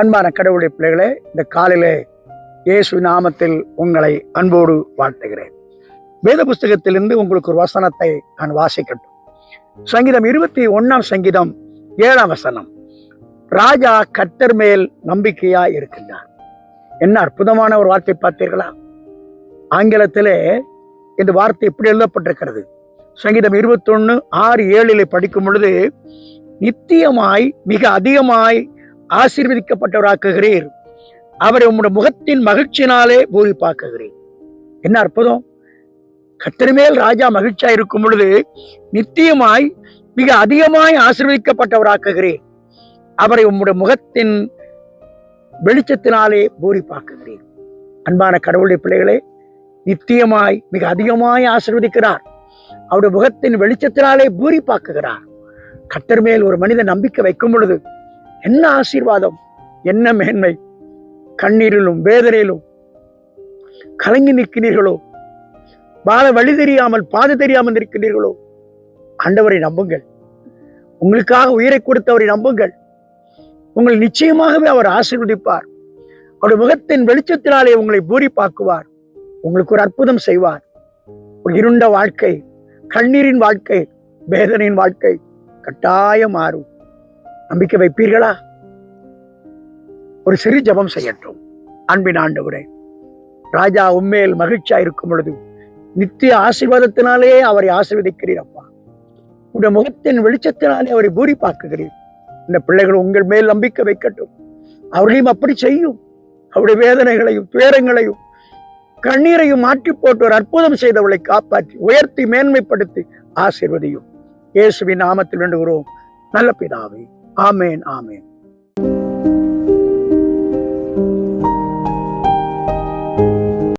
அன்பான கடவுளுடைய பிள்ளைகளே இந்த காலிலே இயேசு நாமத்தில் உங்களை அன்போடு வாழ்த்துகிறேன். வேத புஸ்தகத்திலிருந்து உங்களுக்கு ஒரு வசனத்தை நான் வாசிக்கட்டும். சங்கீதம் இருபத்தி ஒன்னாம் சங்கீதம் ஏழாம் வசனம். ராஜா கத்தர் மேல் நம்பிக்கையா இருக்கின்றார். என்ன அற்புதமான ஒரு வார்த்தை பார்த்தீர்களா? ஆங்கிலத்திலே இந்த வார்த்தை இப்படி எழுதப்பட்டிருக்கிறது. சங்கீதம் இருபத்தொன்னு ஆறு ஏழில் படிக்கும் பொழுது நித்தியமாய் மிக அதிகமாய் ஆசீர்வதிக்கப்பட்டவராக்குகிறீர். அவரை உம்முடைய முகத்தின் மகிழ்ச்சியினாலே பூரிப்பாக்குகிறீர். என்ன அற்புதம்? கத்திரமேல் ராஜா மகிழ்ச்சியா இருக்கும் பொழுது நித்தியமாய் மிக அதிகமாய் ஆசீர்வதிக்கப்பட்டவராக்குகிறீர். அவரை உம்முடைய முகத்தின் வெளிச்சத்தினாலே பூரிப்பாக்குகிறேன் அன்பான கடவுளுடைய பிள்ளைகளே நித்தியமாய் மிக அதிகமாய் ஆசீர்வதிக்கிறார். அவருடைய முகத்தின் வெளிச்சத்தினாலே பூரிப்பாக்குகிறார். கத்தர் மேல் ஒரு மனிதன் நம்பிக்கை வைக்கும் பொழுது என்ன ஆசீர்வாதம்? என்ன மேன்மை? கண்ணீரிலும் வேதனையிலும். கலங்கி நிற்கிறீர்களோ? பால வழி தெரியாமல் பாதை தெரியாமல் நிற்கிறீர்களோ? ஆண்டவரை நம்புங்கள். உங்களுக்காக உயிரை கொடுத்தவரை நம்புங்கள். உங்களை நிச்சயமாகவே அவர் ஆசீர்வதிப்பார். அவருடைய முகத்தின் வெளிச்சத்தினாலே உங்களை பூரிப்பாக்குவார். உங்களுக்கு ஒரு அற்புதம் செய்வார். ஒரு இருண்ட வாழ்க்கை கண்ணீரின் வாழ்க்கை வேதனையின் வாழ்க்கை கட்டாயம் மாறும். நம்பிக்கை வைப்பீர்களா? ஒரு சிறு ஜெபம் செய்யட்டும். அன்பின் ஆண்டவரே ராஜா உண்மையில் மகிழ்ச்சியா இருக்கும் பொழுது நித்திய ஆசீர்வாதத்தினாலே அவரை ஆசீர்வதிக்கிறீர் அப்பா. உடைய முகத்தின் வெளிச்சத்தினாலே அவரை பூரிப்பாக்குகிறீர். இந்த பிள்ளைகள் உங்கள் மேல் நம்பிக்கை வைக்கட்டும். அவர்களையும் அப்படி செய்யும். அவருடைய வேதனைகளையும் துயரங்களையும் கண்ணீரையும் மாற்றி போட்டு ஒரு அற்புதம் செய்தவளை காப்பாற்றி உயர்த்தி மேன்மைப்படுத்தி ஆசீர்வதியும். இயேசுவின் நாமத்தில் வேண்டுகிறோம். நல்ல பிதாவே ആമേൻ ആമേൻ